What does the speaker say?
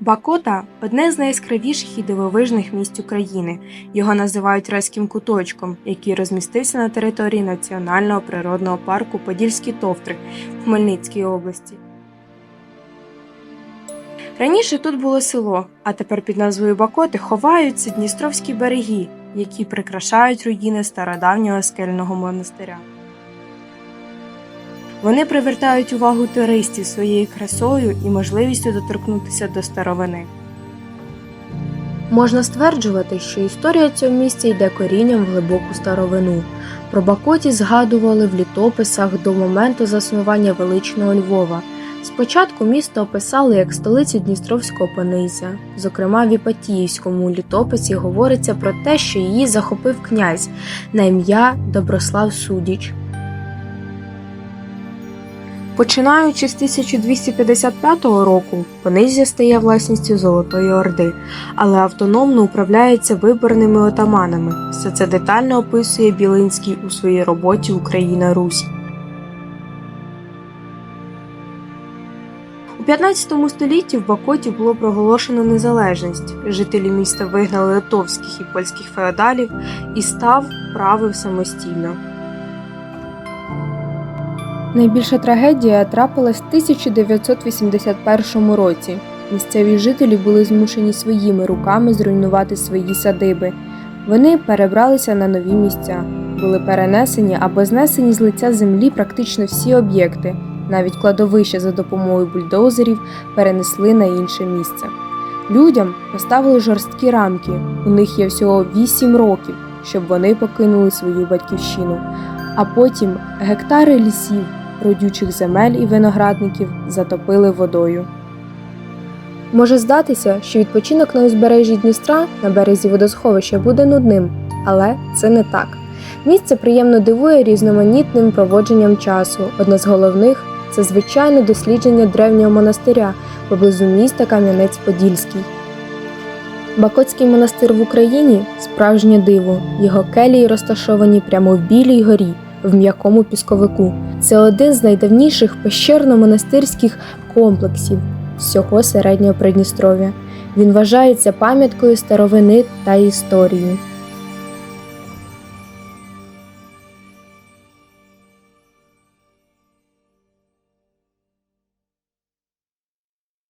Бакота одне з найяскравіших і дивовижних місць України. Його називають райським куточком, який розмістився на території Національного природного парку Подільські Товтри в Хмельницькій області. Раніше тут було село, а тепер під назвою Бакоти ховаються Дністровські береги, які прикрашають руїни стародавнього скельного монастиря. Вони привертають увагу туристів своєю красою і можливістю доторкнутися до старовини. Можна стверджувати, що історія цього місця йде корінням в глибоку старовину. Про Бакоті згадували в літописах до моменту заснування величного Львова. Спочатку місто описали як столицю Дністровського понизя. Зокрема, в Іпатіївському літописі говориться про те, що її захопив князь на ім'я Доброслав Судіч. Починаючи з 1255 року, Понизя стає власністю Золотої Орди, але автономно управляється виборними отаманами. Все це детально описує Білинський у своїй роботі Україна Русь. У 15 столітті в Бакоті було проголошено незалежність. Жителі міста вигнали литовських і польських феодалів і став правив самостійно. Найбільша трагедія трапилась в 1981 році. Місцеві жителі були змушені своїми руками зруйнувати свої садиби. Вони перебралися на нові місця, були перенесені або знесені з лиця землі практично всі об'єкти. Навіть кладовища за допомогою бульдозерів перенесли на інше місце. Людям поставили жорсткі рамки. У них є всього 8 років, щоб вони покинули свою батьківщину. А потім гектари лісів, родючих земель і виноградників затопили водою. Може здатися, що відпочинок на узбережжі Дністра на березі водосховища буде нудним, але це не так. Місце приємно дивує різноманітним проводженням часу. Одне з головних це звичайне дослідження древнього монастиря поблизу міста Кам'янець-Подільський. Бакотський монастир в Україні справжнє диво. Його келії розташовані прямо в Білій горі, в м'якому пісковику. Це один з найдавніших пещерно-монастирських комплексів всього середнього Придністров'я. Він вважається пам'яткою старовини та історії.